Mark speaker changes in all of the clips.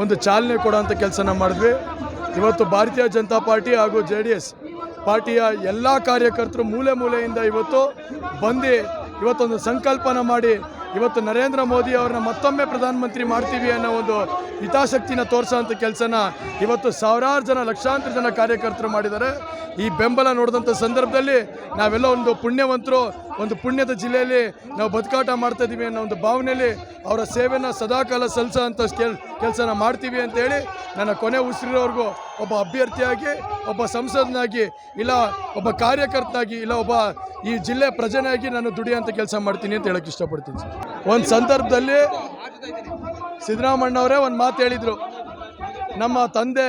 Speaker 1: ಒಂದು ಚಾಲನೆ ಕೊಡೋಂಥ ಕೆಲಸನ ಮಾಡಿದ್ವಿ. ಇವತ್ತು ಭಾರತೀಯ ಜನತಾ ಪಾರ್ಟಿ ಹಾಗೂ ಜೆ ಡಿ ಎಸ್ ಪಾರ್ಟಿಯ ಎಲ್ಲ ಕಾರ್ಯಕರ್ತರು ಮೂಲೆ ಮೂಲೆಯಿಂದ ಇವತ್ತು ಬಂದು ಇವತ್ತೊಂದು ಸಂಕಲ್ಪನ ಮಾಡಿ ಇವತ್ತು ನರೇಂದ್ರ ಮೋದಿ ಅವ್ರನ್ನ ಮತ್ತೊಮ್ಮೆ ಪ್ರಧಾನಮಂತ್ರಿ ಮಾಡ್ತೀವಿ ಅನ್ನೋ ಒಂದು ಹಿತಾಸಕ್ತಿನ ತೋರಿಸೋಂಥ ಕೆಲಸನ ಇವತ್ತು ಸಾವಿರಾರು ಜನ, ಲಕ್ಷಾಂತರ ಜನ ಕಾರ್ಯಕರ್ತರು ಮಾಡಿದ್ದಾರೆ. ಈ ಬೆಂಬಲ ನೋಡಿದಂಥ ಸಂದರ್ಭದಲ್ಲಿ ನಾವೆಲ್ಲ ಒಂದು ಪುಣ್ಯವಂತರು ಒಂದು ಪುಣ್ಯದ ಜಿಲ್ಲೆಯಲ್ಲಿ ನಾವು ಬದುಕಾಟ ಮಾಡ್ತಾ ಇದ್ದೀವಿ ಅನ್ನೋ ಒಂದು ಭಾವನೆಯಲ್ಲಿ ಅವರ ಸೇವೆನ ಸದಾಕಾಲ ಸಲ್ಲಿಸೋ ಅಂತ ಕೆಲ್ ಕೆಲಸನ ಮಾಡ್ತೀವಿ ಅಂತೇಳಿ ನನ್ನ ಕೊನೆ ಉಸಿರಿರೋರ್ಗೂ ಒಬ್ಬ ಅಭ್ಯರ್ಥಿಯಾಗಿ, ಒಬ್ಬ ಸಂಸದನಾಗಿ, ಇಲ್ಲ ಒಬ್ಬ ಕಾರ್ಯಕರ್ತನಾಗಿ, ಇಲ್ಲ ಒಬ್ಬ ಈ ಜಿಲ್ಲೆ ಪ್ರಜೆನಾಗಿ ನಾನು ದುಡಿಯುವಂಥ ಕೆಲಸ ಮಾಡ್ತೀನಿ ಅಂತ ಹೇಳೋಕೆ ಇಷ್ಟಪಡ್ತೀನಿ ಸರ್. ಒಂದು ಸಂದರ್ಭದಲ್ಲಿ ಸಿದ್ದರಾಮಣ್ಣವರೇ ಒಂದು ಮಾತು ಹೇಳಿದರು. ನಮ್ಮ ತಂದೆ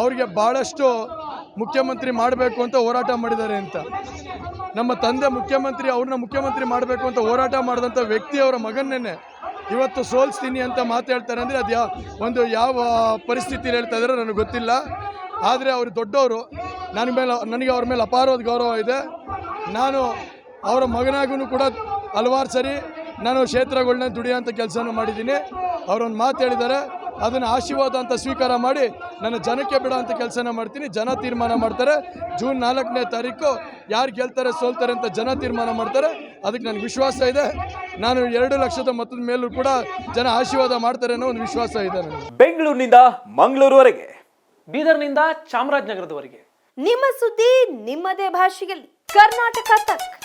Speaker 1: ಅವ್ರಿಗೆ ಭಾಳಷ್ಟು ಮುಖ್ಯಮಂತ್ರಿ ಮಾಡಬೇಕು ಅಂತ ಹೋರಾಟ ಮಾಡಿದ್ದಾರೆ ಅಂತ. ನಮ್ಮ ತಂದೆ ಮುಖ್ಯಮಂತ್ರಿ, ಅವ್ರನ್ನ ಮುಖ್ಯಮಂತ್ರಿ ಮಾಡಬೇಕು ಅಂತ ಹೋರಾಟ ಮಾಡಿದಂಥ ವ್ಯಕ್ತಿ ಅವರ ಮಗನ್ನೇ ಇವತ್ತು ಸೋಲಿಸ್ತೀನಿ ಅಂತ ಮಾತಾಡ್ತಾರೆ ಅಂದರೆ ಅದು ಯಾವ ಒಂದು ಯಾವ ಪರಿಸ್ಥಿತಿಯಲ್ಲಿ ಹೇಳ್ತಾ ಇದ್ದಾರೆ ನನಗೆ ಗೊತ್ತಿಲ್ಲ. ಆದರೆ ಅವರು ದೊಡ್ಡವರು, ನನ್ನ ಮೇಲೆ, ನನಗೆ ಅವ್ರ ಮೇಲೆ ಅಪಾರವಾದ ಗೌರವ ಇದೆ. ನಾನು ಅವರ ಮಗನಾಗೂ ಕೂಡ ಹಲವಾರು ಸರಿ, ನಾನು ಕ್ಷೇತ್ರಗಳನ್ನ ದುಡಿಯೋಂಥ ಕೆಲಸನೂ ಮಾಡಿದ್ದೀನಿ. ಅವರೊಂದು ಮಾತು ಹೇಳಿದ್ದಾರೆ ಅದನ್ನು ಆಶೀರ್ವಾದ ಅಂತ ಸ್ವೀಕಾರ ಮಾಡಿ ನನ್ನ ಜನಕ್ಕೆ ಬಿಡೋ ಅಂತ ಕೆಲಸನ ಮಾಡ್ತೀನಿ. ಜನ ತೀರ್ಮಾನ ಮಾಡ್ತಾರೆ. ಜೂನ್ ನಾಲ್ಕನೇ ತಾರೀಕು ಯಾರು ಗೆಲ್ತಾರೆ ಸೋಲ್ತಾರೆ ಅಂತ ಜನ ತೀರ್ಮಾನ ಮಾಡ್ತಾರೆ. ಅದಕ್ಕೆ ನನಗೆ ವಿಶ್ವಾಸ ಇದೆ. ನಾನು ಎರಡು ಲಕ್ಷದ ಮತದ ಮೇಲೂ ಕೂಡ ಜನ ಆಶೀರ್ವಾದ ಮಾಡ್ತಾರೆ ಅನ್ನೋ ಒಂದು ವಿಶ್ವಾಸ ಇದೆ ನನಗೆ.
Speaker 2: ಬೆಂಗಳೂರಿನಿಂದ ಮಂಗಳೂರುವರೆಗೆ.
Speaker 3: ಬೀದರ್ನಿಂದ ಚಾಮರಾಜನಗರದವರೆಗೆ.
Speaker 4: ನಿಮ್ಮ ಸುದ್ದಿ ನಿಮ್ಮದೇ ಭಾಷೆಯಲ್ಲಿ. ಕರ್ನಾಟಕ ತಕ್.